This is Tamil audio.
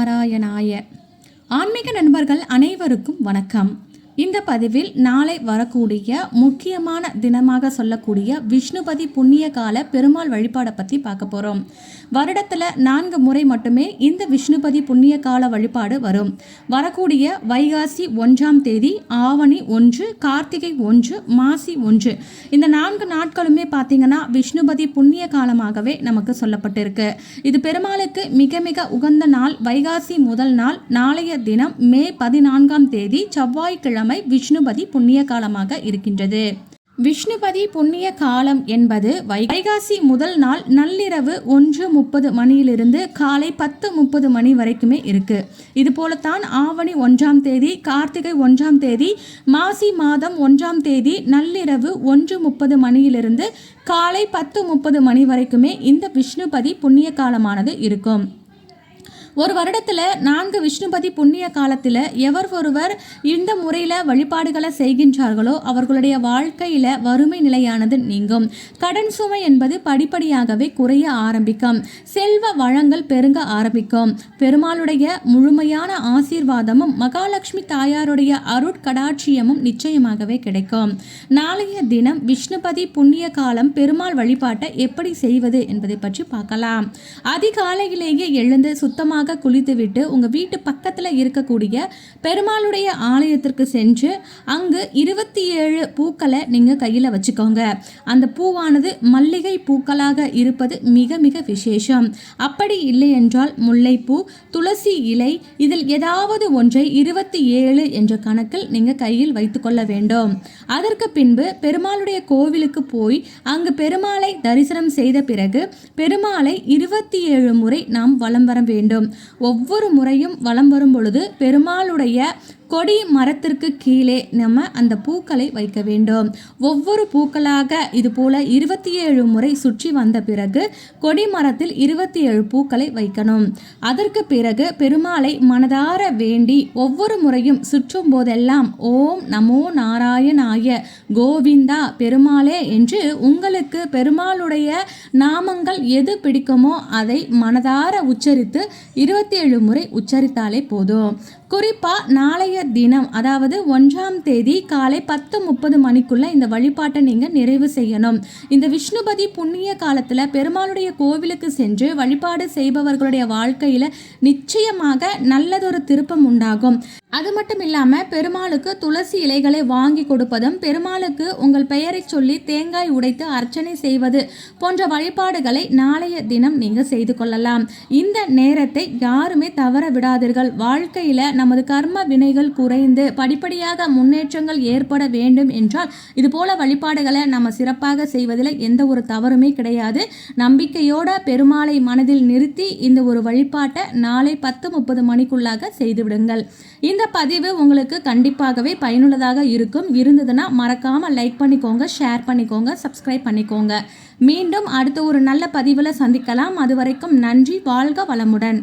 நாராயணாய. ஆன்மீக நண்பர்கள் அனைவருக்கும் வணக்கம். இந்த பதிவில் நாளை வரக்கூடிய முக்கியமான தினமாக சொல்லக்கூடிய விஷ்ணுபதி புண்ணிய கால பெருமாள் வழிபாடை பற்றி பார்க்க போகிறோம் வருடத்தில் நான்கு முறை மட்டுமே இந்த விஷ்ணுபதி புண்ணிய கால வழிபாடு வரும். வரக்கூடிய வைகாசி ஒன்றாம் தேதி ஆவணி ஒன்று கார்த்திகை ஒன்று மாசி ஒன்று. இந்த நான்கு நாட்களுமே பார்த்தீங்கன்னா விஷ்ணுபதி புண்ணிய காலமாகவே நமக்கு சொல்லப்பட்டிருக்கு. இது பெருமாளுக்கு மிக மிக உகந்த நாள். வைகாசி முதல் நாள். நாளைய தினம் மே பதினான்காம் தேதி செவ்வாய்க்கிழமை விஷ்ணுபதி புண்ணிய காலமாக இருக்கின்றது. விஷ்ணுபதி புண்ணிய காலம் என்பது வைகாசி முதல் நாள் நள்ளிரவு ஒன்று முப்பது மணியிலிருந்து காலை பத்து முப்பது மணி வரைக்குமே இருக்கு. இது போலத்தான் ஆவணி ஒன்றாம் தேதி கார்த்திகை ஒன்றாம் தேதி மாசி மாதம் ஒன்றாம் தேதி நள்ளிரவு ஒன்று முப்பது மணியிலிருந்து காலை பத்து முப்பது மணி வரைக்குமே இந்த விஷ்ணுபதி புண்ணிய காலமானது இருக்கும். ஒரு வருடத்தில் நான்கு விஷ்ணுபதி புண்ணிய காலத்தில் எவர் ஒருவர் இந்த முறையில் வழிபாடுகளை செய்கின்றார்களோ அவர்களுடைய வாழ்க்கையில் வறுமை நிலையானது நீங்கும். கடன் சுமை என்பது படிப்படியாகவே குறைய ஆரம்பிக்கும். செல்வ வளங்கள் பெருங்க ஆரம்பிக்கும். பெருமாளுடைய முழுமையான ஆசீர்வாதமும் மகாலட்சுமி தாயாருடைய அருட்கடாட்சியமும் நிச்சயமாகவே கிடைக்கும். நாளைய தினம் விஷ்ணுபதி புண்ணிய காலம் பெருமாள் வழிபாட்டை எப்படி செய்வது என்பதை பற்றி பார்க்கலாம். அதிகாலையிலேயே எழுந்து சுத்தமாக சுத்தமாக குளித்துவிட்டு உங்கள் வீட்டு பக்கத்தில் இருக்கக்கூடிய பெருமாளுடைய ஆலயத்திற்கு சென்று அங்கு இருபத்தி ஏழு பூக்களை நீங்கள் கையில் வச்சுக்கோங்க. அந்த பூவானது மல்லிகை பூக்களாக இருப்பது மிக மிக விசேஷம். அப்படி இல்லை என்றால் முல்லைப்பூ துளசி இலை இதில் ஏதாவது ஒன்றை இருபத்தி ஏழு என்ற கணக்கில் நீங்கள் கையில் வைத்துக்கொள்ள வேண்டும். அதற்கு பின்பு பெருமாளுடைய கோவிலுக்கு போய் அங்கு பெருமாளை தரிசனம் செய்த பிறகு பெருமாளை இருபத்தி ஏழு முறை நாம் வலம் வர வேண்டும். ஒவ்வொரு முறையும் வலம் வரும் பொழுது பெருமாளுடைய கொடி மரத்திற்கு கீழே நம்ம அந்த பூக்களை வைக்க வேண்டும். ஒவ்வொரு பூக்களாக இது போல இருபத்தி ஏழு முறை சுற்றி வந்த பிறகு கொடி மரத்தில் இருபத்தி ஏழு பூக்களை வைக்கணும். அதற்கு பிறகு பெருமாளை மனதார வேண்டி ஒவ்வொரு முறையும் சுற்றும் போதெல்லாம் ஓம் நமோ நாராயணாய கோவிந்தா பெருமாளே என்று உங்களுக்கு பெருமாளுடைய நாமங்கள் எது பிடிக்குமோ அதை மனதார உச்சரித்து இருபத்தி ஏழு முறை உச்சரித்தாலே போதும். குறிப்பாக நாளைய தினம் அதாவது ஒன்றாம் தேதி காலை பத்து முப்பது மணிக்குள்ள இந்த வழிபாட்டை நீங்கள் நிறைவு செய்யணும். இந்த விஷ்ணுபதி புண்ணிய காலத்தில் பெருமாளுடைய கோவிலுக்கு சென்று வழிபாடு செய்பவர்களுடைய வாழ்க்கையில் நிச்சயமாக நல்லதொரு திருப்பம் உண்டாகும். அது மட்டும் இல்லாமல் பெருமாளுக்கு துளசி இலைகளை வாங்கி கொடுப்பதும் பெருமாளுக்கு உங்கள் பெயரை சொல்லி தேங்காய் உடைத்து அர்ச்சனை செய்வது போன்ற வழிபாடுகளை நாளைய தினம் நீங்கள் செய்து கொள்ளலாம். இந்த நேரத்தை யாருமே தவற விடாதீர்கள். வாழ்க்கையில் நமது கர்ம வினைகள் குறைந்து படிப்படியாக முன்னேற்றங்கள் ஏற்பட வேண்டும் என்றால் இதுபோல வழிபாடுகளை நம்ம சிறப்பாக செய்வதில் எந்த ஒரு தவறுமே கிடையாது. நம்பிக்கையோட பெருமாளை மனதில் நிறுத்தி இந்த ஒரு வழிபாட்டை நாளை பத்து முப்பது மணிக்குள்ளாக செய்துவிடுங்கள் இந்த பதிவு உங்களுக்கு கண்டிப்பாகவே பயனுள்ளதாக இருக்கும். இருந்ததுன்னா மறக்காமல் லைக் பண்ணிக்கோங்க ஷேர் பண்ணிக்கோங்க சப்ஸ்கிரைப் பண்ணிக்கோங்க. மீண்டும் அடுத்த ஒரு நல்ல பதிவில் சந்திக்கலாம். அது வரைக்கும் நன்றி வாழ்க வளமுடன்.